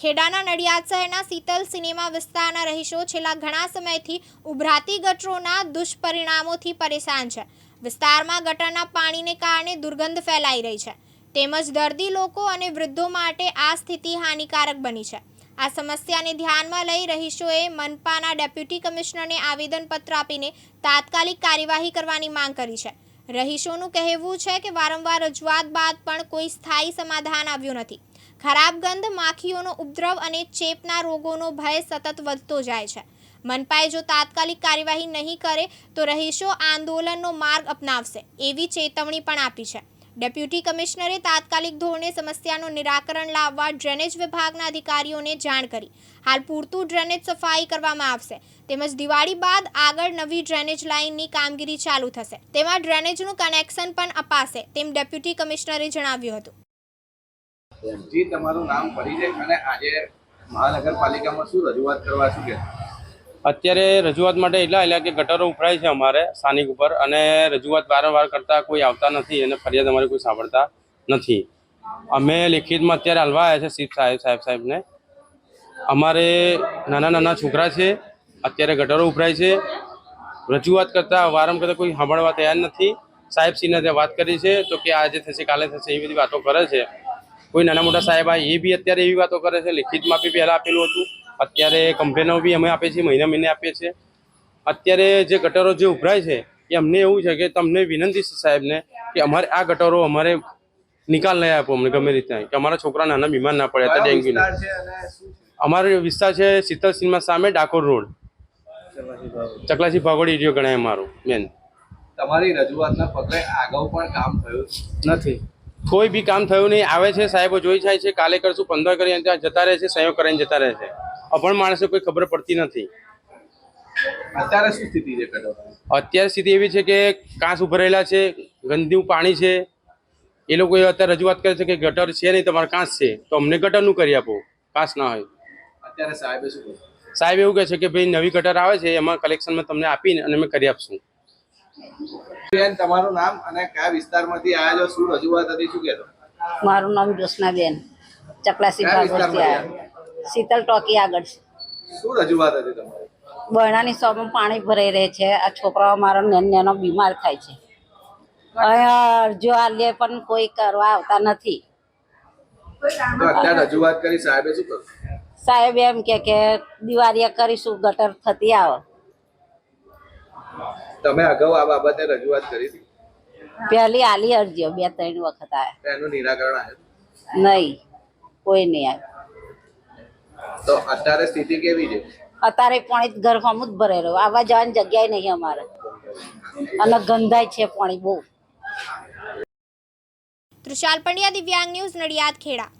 ખેડાના નડિયાદ શહેરના શીતલ સિનેમા વિસ્તારના રહીશો છેલ્લા ઘણા સમયથી ઉભરાતી ગટરોના દુષ્પરિણામોથી પરેશાન છે. વિસ્તારમાં ગટરના પાણીને કારણે દુર્ગંધ ફેલાઈ રહી છે. તેમજ દર્દી લોકો અને વૃદ્ધો માટે આ સ્થિતિ હાનિકારક બની છે. આ સમસ્યાને ધ્યાનમાં લઈ રહીશોએ મનપાના ડેપ્યુટી કમિશનરને આવેદનપત્ર આપીને તાત્કાલિક કાર્યવાહી કરવાની માંગ કરી છે. રહીશોનું કહેવું છે કે વારંવાર રજૂઆત બાદ પણ કોઈ સ્થાયી સમાધાન આવ્યું નથી. ખરાબ ગંધ, માખીઓનો ઉપદ્રવ અને ચેપના રોગોનો ભય સતત વધતો જાય છે. મનપાએ જો તાત્કાલિક કાર્યવાહી નહીં કરે, તો રહીશો આંદોલનનો માર્ગ અપનાવશે, એવી ચેતવણી પણ આપી છે. ડેપ્યુટી કમિશનરે તાત્કાલિક ધોરણે સમસ્યાનું નિરાકરણ લાવવા ડ્રેનેજ વિભાગના અધિકારીઓને જાણ કરી. હાલ પૂરતું ડ્રેનેજ સફાઈ કરવામાં આવશે. તેમજ દિવાળી બાદ આગળ નવી ડ્રેનેજ લાઇનની કામગીરી ચાલુ થશે. તેમાં ડ્રેનેજનું કનેક્શન પણ અપાશે, તેમ ડેપ્યુટી કમિશનરે જણાવ્યું હતું. જી તમારું નામ પરિચય અને આજે મહાનગરપાલિકામાં શું રજૂઆત કરવા શું કે? અત્યારે રજૂઆત માટે એટલા એટલે કે ગટરો ઉભરાય છે અમારે સ્થાનિક ઉપર અને રજૂઆત વારંવાર કરતા કોઈ આવતા નથી અને ફરિયાદ અમારી કોઈ સાંભળતા નથી. અમે લેખિતમાં અત્યારે હલવા આવ્યા છે શિવ સાહેબ સાહેબ સાહેબને. અમારે નાના નાના છોકરા છે, અત્યારે ગટરો ઉભરાય છે. રજૂઆત કરતા વારંવાર કરતા કોઈ સાંભળવા તૈયાર નથી. સાહેબશ્રીને ત્યાં વાત કરી છે તો કે આજે થશે, કાલે થશે, એવી બધી વાતો કરે છે. કોઈ નાના મોટા સાહેબ એ બી અત્યારે એવી વાતો કરે છે લિખિતમાં બી પહેલાં આપેલું હતું. અત્યારે કમ્પ્લેનો બી અમે આપીએ છીએ મહિના મહિને આપીએ છીએ. અત્યારે જે ગટરો જે ઉભરાય છે એ અમને એવું છે કે તમને વિનંતી છે સાહેબને કે અમારે આ ગટરો અમારે નિકાલ નહીં આપો અમને ગમે રીતે કે અમારા છોકરા નાના બીમાર ના પડે અત્યારે કયો ડેન્ગ્યુ વિસ્તાર છે અને શું છે? અમારો વિસ્તાર છે શીતલ સિંહમાં સામે ડાકોર રોડ. ચકલાસી ભાગોડી. એરિયો ગણાય અમારો મેન તમારી રજૂઆતના પગલે આગળ પણ કામ થયું? નથી. કોઈ બી કામ થયું નહીં આવે છે સાહેબો જોઈ જાય છે કાલે કરશું પંદર કરી ત્યાં જતા રહે છે સહયોગ કરીને જતા રહે છે. અભણ માણસો કોઈ ખબર પડતી નથી. અત્યારે શું સ્થિતિ છે અત્યારે સ્થિતિ એવી છે કે કાંસ ઉભરેલા છે ગંદુ પાણી છે. એ લોકો અત્યારે રજૂઆત કરે છે કે ગટર છે નહીં તમારે કાંસ છે. તો અમને ગટરનું કરી આપો કાંસ ના હોય. અત્યારે સાહેબે શું સાહેબ એવું કહે છે કે ભાઈ નવી ગટર આવે છે એમાં કલેક્શનમાં તમને આપીને અને અમે કરી આપશું. બેન તમારું નામ અને કયા વિસ્તારમાંથી આવ્યા છો? શું રજૂઆત હતી? શું કહેતો? મારું નામ જ્યોત્સનાબેન ચકલાસી ભાગવતથી આવ્યા? શીતલ ટોકી આગળ. છે શું રજૂઆત હતી તમારી? બરણાની શોપમાં પાણી ભરાઈ રહે છે. આ છોકરાઓ મારો નેનો બીમાર થાય છે. અહીંયા અરજીઓ આલે પણ કોઈ કરવા આવતા નથી. રજૂઆત કરી સાહેબે શું કર્યું સાહેબ એમ કે કે દિવાળીએ કરીશું ગટર થતી આવે. તમે અગાઉ આ બાબતે રજૂઆત કરી હતી? પહેલી આલી અરજીઓ બે ત્રણ વખત આવ્યા એનું નિરાકરણ આવ્યું નહીં કોઈ નહીં આવ્યું તો અત્યારે સ્થિતિ કેવી છે? અત્યારે પાણી ઘર હમ જ ભરે રહ્યું. આવવા જવાની જગ્યાએ નહીં અમારે. અને ગંધાય છે પાણી બહુ. તૃષાલ પંડ્યા દિવ્યાંગ ન્યૂઝ નડિયાદ ખેડા.